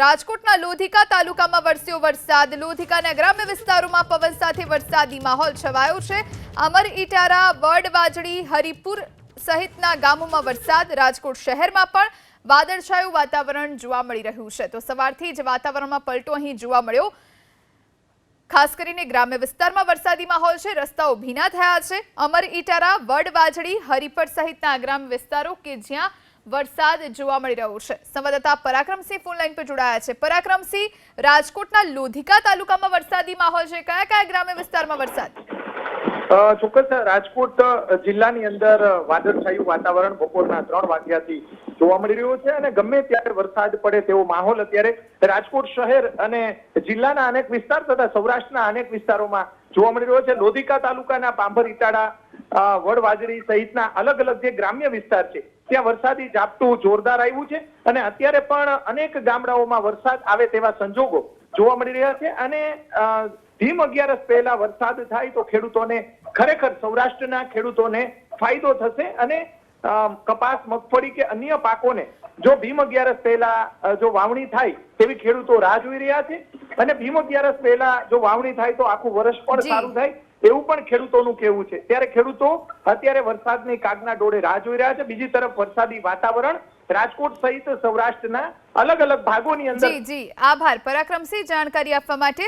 રાજકોટના લોધિકા તાલુકામાં વરસ્યો વરસાદ. લોધિકાના ગ્રામ્ય વિસ્તારોમાં પવન સાથે વરસાદી માહોલ છવાયો છે. અમર ઇટારા વડવાજડી હરિપુર સહિતના ગામોમાં વરસાદ. રાજકોટ શહેરમાં પણ વાદળછાયું વાતાવરણ જોવા મળી રહ્યું છે. તો સવારથી જ વાતાવરણમાં પલટો અહીં જોવા મળ્યો. ખાસ કરીને ગ્રામ્ય વિસ્તારમાં વરસાદી માહોલ છે. રસ્તાઓ ભીના થયા છે. અમર ઇટારા વડવાજડી હરિપર સહિતના ગ્રામ્ય વિસ્તારો કે જ્યાં વરસાદ જોવા મળી રહ્યો છે. સંવાદદાતા પરાક્રમસિંહ ફોનલાઈન પર જોડાયા છે. પરાક્રમસિંહ, રાજકોટના લોધિકા તાલુકામાં વરસાદી માહોલ છે. કયા કયા ગ્રામ્ય વિસ્તારમાં વરસાદ? ચોક્કસ, રાજકોટ જિલ્લાની અંદર વાદળછાયું વાતાવરણ બપોરના ત્રણ વાગ્યાથી જોવા મળી રહ્યું છે અને ગમે ત્યારે વરસાદ પડે તેવો માહોલ અત્યારે રાજકોટ શહેર અને જિલ્લાના અનેક વિસ્તાર તથા સૌરાષ્ટ્રના અનેક વિસ્તારોમાં જોવા મળી રહ્યો છે. લોધિકા તાલુકાના પાંભર ઇટાડા વડવાજરી સહિતના અલગ અલગ જે ગ્રામ્ય વિસ્તાર છે, ત્યાં વરસાદી ઝાપટું જોરદાર આવ્યું છે અને અત્યારે પણ અનેક ગામડાઓમાં વરસાદ આવે તેવા સંજોગો જોવા મળી રહ્યા છે અને ભીમ અગિયારસ પહેલા વરસાદ થાય તો ખેડૂતોને ખરેખર સૌરાષ્ટ્રના ખેડૂતોને ફાયદો થશે અને કપાસ મગફળી કે અન્ય પાકોને જો ભીમ અગિયારસ પહેલા જો વાવણી થાય તેવી ખેડૂતો રાહ જોઈ રહ્યા છે અને ભીમ અગિયારસ પહેલા જો વાવણી થાય તો આખું વર્ષ પણ સારું થાય એવું પણ ખેડૂતોનું કહેવું છે. ત્યારે ખેડૂતો અત્યારે વરસાદની કાગના ડોળે રાહ જોઈ રહ્યા છે. બીજી તરફ વરસાદી વાતાવરણ રાજકોટ સહિત સૌરાષ્ટ્રના અલગ અલગ ભાગોની અંદર જી જી. આભાર. પરાક્રમસિંહ જાણકારી આપવા માટે